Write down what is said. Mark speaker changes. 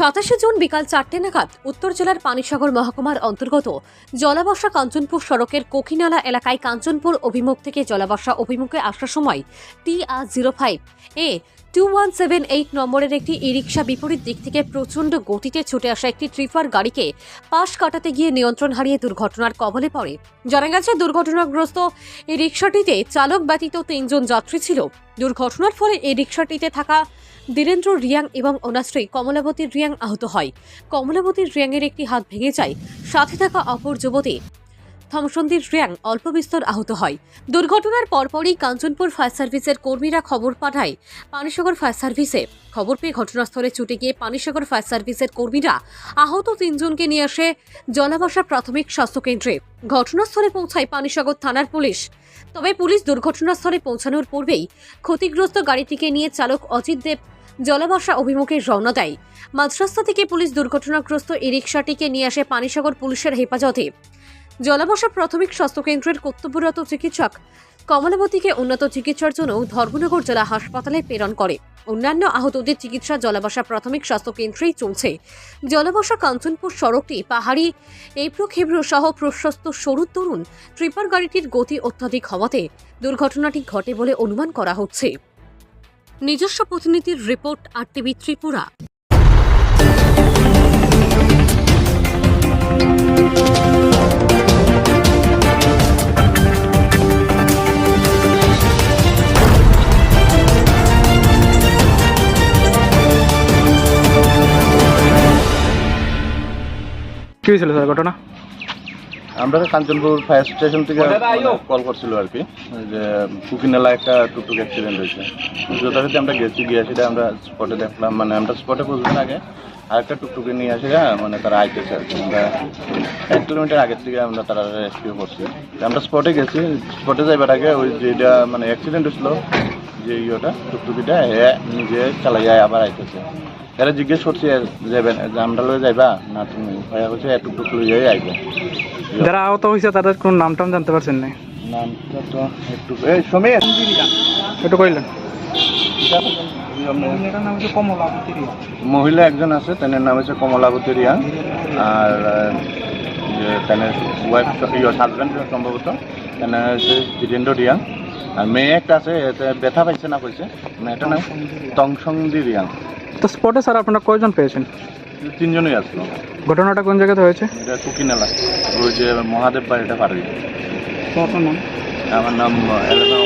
Speaker 1: সাতাশে জুন বিকাল চারটে নাগাদ উত্তর জেলার পানিসাগর মহকুমার অন্তর্গত জলাবর্ষা কাঞ্চনপুর সড়কের কোকিনালা এলাকায় কাঞ্চনপুর অভিমুখ থেকে জলাবর্ষা অভিমুখে আসার সময় T R zero five A two one seven eight নম্বরের একটি ই রিক্সা বিপরীত দিক থেকে প্রচণ্ড গতিতে ছুটে আসা একটি ট্রিপার গাড়িকে পাশ কাটাতে গিয়ে নিয়ন্ত্রণ হারিয়ে দুর্ঘটনার কবলে পড়ে। জানা গেছে, দুর্ঘটনাগ্রস্ত এই রিক্সাটিতে চালক ব্যতীত তিনজন যাত্রী ছিল। দুর্ঘটনার ফলে এই রিক্সাটিতে থাকা বীরেন্দ্র রিয়াং এবং ওনার কমলাবতী রিয়াং আহত হয়। কমলাবতী রিয়াংয়ের একটি হাত ভেঙে যায়। সাথে থাকা অপর যুবতী থমসন্দির রিয়াং অল্প বিস্তর আহত হয়। দুর্ঘটনার পরপরই কাঞ্চনপুর ফায়ার সার্ভিসের কর্মীরা খবর পাঠায়। পানিসাগর ফায়ার সার্ভিসে খবর পেয়ে ঘটনাস্থলে ছুটে গিয়ে পানিসাগর ফায়ার সার্ভিসের কর্মীরা আহত তিনজনকে নিয়ে আসে জলাবাসা প্রাথমিক স্বাস্থ্যকেন্দ্রে। ঘটনাস্থলে পৌঁছায় পানিসাগর থানার পুলিশ। তবে পুলিশ দুর্ঘটনাস্থলে পৌঁছানোর পূর্বেই ক্ষতিগ্রস্ত গাড়িটিকে নিয়ে চালক অজিত দেব জলাবর্ষা অভিমুখে রওনা দেয়। মাঝরাস্তা থেকে পুলিশ দুর্ঘটনাগ্রস্ত এই রিকশাটিকে নিয়ে আসে পানিসাগর পুলিশের হেফাজতে। জলাবর্ষা প্রাথমিক স্বাস্থ্যকেন্দ্রের কর্তব্যরত চিকিৎসক কমলাবতীকে উন্নত চিকিৎসার জন্য ধর্মনগর জেলা হাসপাতালে প্রেরণ করে। অন্যান্য আহতদের চিকিৎসা জলাবসা প্রাথমিক স্বাস্থ্য কেন্দ্রেই চলছে। জলাবসা কাঞ্চনপুর সড়কটি পাহাড়ি এবড়ো সহ প্রশস্ত সরু তরুণ ট্রিপার গাড়িটির গতি অত্যাধিক হওয়াতে দুর্ঘটনাটি ঘটে বলে অনুমান করা হচ্ছে। নিজস্ব প্রতিনিধির রিপোর্ট আর টিভি ত্রিপুরা।
Speaker 2: কি হয়েছিল স্যার ঘটনা?
Speaker 3: আমরা কাঞ্চনপুর ফায়ার স্টেশন থেকে কল করছিল আর কি যে কুকিনালা একটা টুকটুক অ্যাক্সিডেন্ট হয়েছে। যথারীতি আমরা গেছি গিয়ে সেটা আমরা স্পটে দেখলাম। মানে আমরা স্পটে পৌঁছার আগে আরেকটা টুকটুকে নিয়ে আসে হ্যাঁ, মানে তারা আইতেছে আর কি। আমরা এক কিলোমিটার আগের থেকে আমরা তারা রেস্কিউ করছি। আমরা স্পটে গেছি। স্পটে যাইবার আগে ওই যেটা মানে অ্যাক্সিডেন্ট হয়েছিল যে ইয়েটা টুকটুকিটা এ নিজে চালাইয়া আবার আইতেছে। এরা জিজ্ঞেস করছি যাবেন আমরা লয়ে যাইবা না তুমি ভাইয়া হচ্ছে টুকটুক লইয়াই আইবে।
Speaker 2: যারা আহত হয়েছে তাদের কোন নাম টাম জানতে পারছেন না
Speaker 3: নামটা তো একটু এই সমীর।
Speaker 2: একটু কইলেন।
Speaker 3: মহিলা একজন আছে তাদের নাম হচ্ছে কমলাবতী রিয়া। আর তাদের ওয়াইফ হাজব্যান্ড সম্ভবত তাদের হচ্ছে বীরেন্দ্র রিয়াং। আর মেয়ে একটা আছে এতে ব্যথা পাইছে না কইছে মেয়েটা নাম তংসংদি রিয়াং।
Speaker 2: তো স্পটে স্যার আপনারা কয়জন পেয়েছেন?
Speaker 3: তিনজনই আসলো
Speaker 2: ঘটনাটা কোন জায়গাতে হয়েছে?
Speaker 3: এটা কুকিনালা ওই যে মহাদেব বাড়িটা পারবি
Speaker 2: আপনার নাম?
Speaker 3: আমার নাম এলাকা